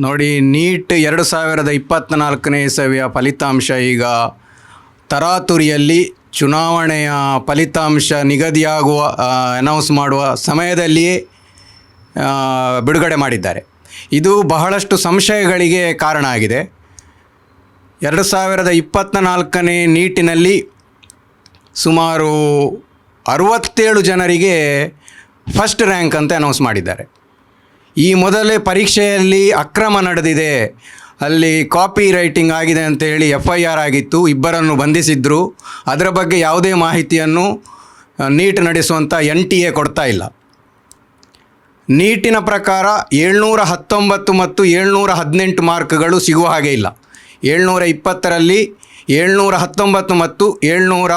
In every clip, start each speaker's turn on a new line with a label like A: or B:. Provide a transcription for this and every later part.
A: ನೋಡಿ, ನೀಟ್ ಎರಡು ಸಾವಿರದ ಇಪ್ಪತ್ತ್ನಾಲ್ಕನೇ ಇಸವಿಯ ಫಲಿತಾಂಶ ಈಗ. ತರಾತುರಿಯಲ್ಲಿ ಚುನಾವಣೆಯ ಫಲಿತಾಂಶ ನಿಗದಿಯಾಗುವ ಅನೌನ್ಸ್ ಮಾಡುವ ಸಮಯದಲ್ಲಿಯೇ ಬಿಡುಗಡೆ ಮಾಡಿದ್ದಾರೆ. ಇದು ಬಹಳಷ್ಟು ಸಂಶಯಗಳಿಗೆ ಕಾರಣ ಆಗಿದೆ. ಎರಡು ಸಾವಿರದ ಇಪ್ಪತ್ತ್ನಾಲ್ಕನೇ ನೀಟಿನಲ್ಲಿ ಸುಮಾರು ಅರವತ್ತೇಳು ಜನರಿಗೆ ಫಸ್ಟ್ ರ್ಯಾಂಕ್ ಅಂತ ಅನೌನ್ಸ್ ಮಾಡಿದ್ದಾರೆ. ಈ ಮೊದಲೇ ಪರೀಕ್ಷೆಯಲ್ಲಿ ಅಕ್ರಮ ನಡೆದಿದೆ. ಅಲ್ಲಿ ಕಾಪಿ ರೈಟಿಂಗ್ ಆಗಿದೆ ಅಂತೇಳಿ ಎಫ್ ಐ ಆರ್ ಆಗಿತ್ತು. ಇಬ್ಬರನ್ನು ಬಂಧಿಸಿದ್ರು. ಅದರ ಬಗ್ಗೆ ಯಾವುದೇ ಮಾಹಿತಿಯನ್ನು ನೀಟ್ ನಡೆಸುವಂಥ ಎನ್ ಟಿ ಎ ಕೊಡ್ತಾ ಇಲ್ಲ. ನೀಟಿನ ಪ್ರಕಾರ ಏಳ್ನೂರ ಹತ್ತೊಂಬತ್ತು ಮತ್ತು ಏಳ್ನೂರ ಹದಿನೆಂಟು ಮಾರ್ಕ್ಗಳು ಸಿಗುವ ಹಾಗೆ ಇಲ್ಲ. ಏಳ್ನೂರ ಇಪ್ಪತ್ತರಲ್ಲಿ ಏಳ್ನೂರ ಹತ್ತೊಂಬತ್ತು ಮತ್ತು ಏಳ್ನೂರ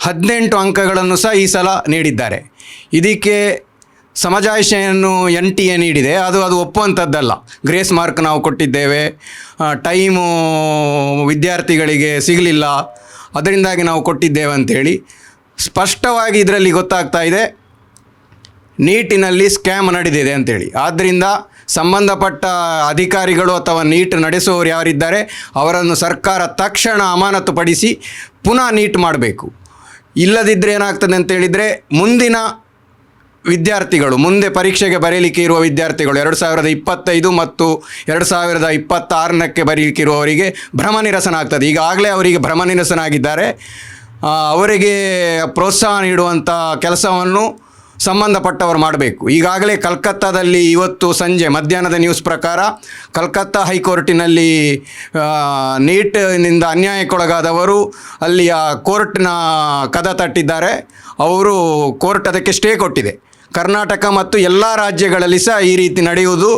A: ಹದಿನೆಂಟು ಅಂಕಗಳನ್ನು ಸಹ ಈ ಸಲ ನೀಡಿದ್ದಾರೆ. ಇದಕ್ಕೆ ಸಮಜಾಯಿಷೆಯನ್ನು ಎನ್ ಟಿ ಎ ನೀಡಿದೆ. ಅದು ಅದು ಒಪ್ಪುವಂಥದ್ದಲ್ಲ ಗ್ರೇಸ್ ಮಾರ್ಕ್ ನಾವು ಕೊಟ್ಟಿದ್ದೇವೆ. ಟೈಮು ವಿದ್ಯಾರ್ಥಿಗಳಿಗೆ ಸಿಗಲಿಲ್ಲ. ಅದರಿಂದಾಗಿ ನಾವು ಕೊಟ್ಟಿದ್ದೇವೆ ಅಂಥೇಳಿ ಸ್ಪಷ್ಟವಾಗಿ ಇದರಲ್ಲಿ ಗೊತ್ತಾಗ್ತಾ ಇದೆ. ನೀಟಿನಲ್ಲಿ ಸ್ಕ್ಯಾಮ್ ನಡೆದಿದೆ ಅಂತೇಳಿ. ಆದ್ದರಿಂದ ಸಂಬಂಧಪಟ್ಟ ಅಧಿಕಾರಿಗಳು ಅಥವಾ ನೀಟ್ ನಡೆಸುವವರು ಯಾರಿದ್ದಾರೆ, ಅವರನ್ನು ಸರ್ಕಾರ ತಕ್ಷಣ ಅಮಾನತುಪಡಿಸಿ ಪುನಃ ನೀಟ್ ಮಾಡಬೇಕು. ಇಲ್ಲದಿದ್ದರೆ ಏನಾಗ್ತದೆ ಅಂತೇಳಿದರೆ ಮುಂದಿನ ವಿದ್ಯಾರ್ಥಿಗಳು, ಮುಂದೆ ಪರೀಕ್ಷೆಗೆ ಬರೀಲಿಕ್ಕೆ ಇರುವ ವಿದ್ಯಾರ್ಥಿಗಳು ಎರಡು ಸಾವಿರದ ಇಪ್ಪತ್ತೈದು ಮತ್ತು ಎರಡು ಸಾವಿರದ ಇಪ್ಪತ್ತಾರನಕ್ಕೆ ಬರೀಲಿಕ್ಕೆ ಇರುವವರಿಗೆ ಭ್ರಮ ನಿರಸನ ಆಗ್ತದೆ. ಈಗಾಗಲೇ ಅವರಿಗೆ ಭ್ರಮ ನಿರಸನ ಆಗಿದ್ದಾರೆ ಅವರಿಗೆ ಪ್ರೋತ್ಸಾಹ ನೀಡುವಂಥ ಕೆಲಸವನ್ನು ಸಂಬಂಧಪಟ್ಟವರು ಮಾಡಬೇಕು. ಈಗಾಗಲೇ ಕಲ್ಕತ್ತಾದಲ್ಲಿ ಇವತ್ತು ಸಂಜೆ ಮಧ್ಯಾಹ್ನದ ನ್ಯೂಸ್ ಪ್ರಕಾರ ಕಲ್ಕತ್ತಾ ಹೈಕೋರ್ಟಿನಲ್ಲಿ ನೀಟ್ನಿಂದ ಅನ್ಯಾಯಕ್ಕೊಳಗಾದವರು ಅಲ್ಲಿಯ ಕೋರ್ಟ್ನ ಕದ ತಟ್ಟಿದ್ದಾರೆ. ಅವರು ಕೋರ್ಟ್ ಅದಕ್ಕೆ ಸ್ಟೇ ಕೊಟ್ಟಿದೆ. ಕರ್ನಾಟಕ ಮತ್ತು ಎಲ್ಲ ರಾಜ್ಯಗಳಲ್ಲಿ ಸಹ ಈ ರೀತಿ ನಡೆಯುವುದು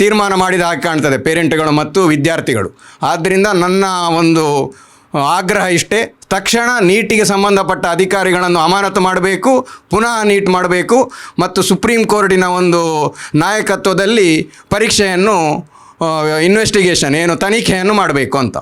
A: ತೀರ್ಮಾನ ಮಾಡಿದ ಹಾಗೆ ಕಾಣ್ತದೆ ಪೇರೆಂಟ್ಗಳು ಮತ್ತು ವಿದ್ಯಾರ್ಥಿಗಳು. ಆದ್ದರಿಂದ ನನ್ನ ಒಂದು ಆಗ್ರಹ ಇಷ್ಟೇ, ತಕ್ಷಣ ನೀಟಿಗೆ ಸಂಬಂಧಪಟ್ಟ ಅಧಿಕಾರಿಗಳನ್ನು ಅಮಾನತು ಮಾಡಬೇಕು, ಪುನಃ ನೀಟ್ ಮಾಡಬೇಕು ಮತ್ತು ಸುಪ್ರೀಂ ಕೋರ್ಟಿನ ಒಂದು ನಾಯಕತ್ವದಲ್ಲಿ ಪರೀಕ್ಷೆಯನ್ನು ಇನ್ವೆಸ್ಟಿಗೇಷನ್ ಏನು ತನಿಖೆಯನ್ನು ಮಾಡಬೇಕು ಅಂತ.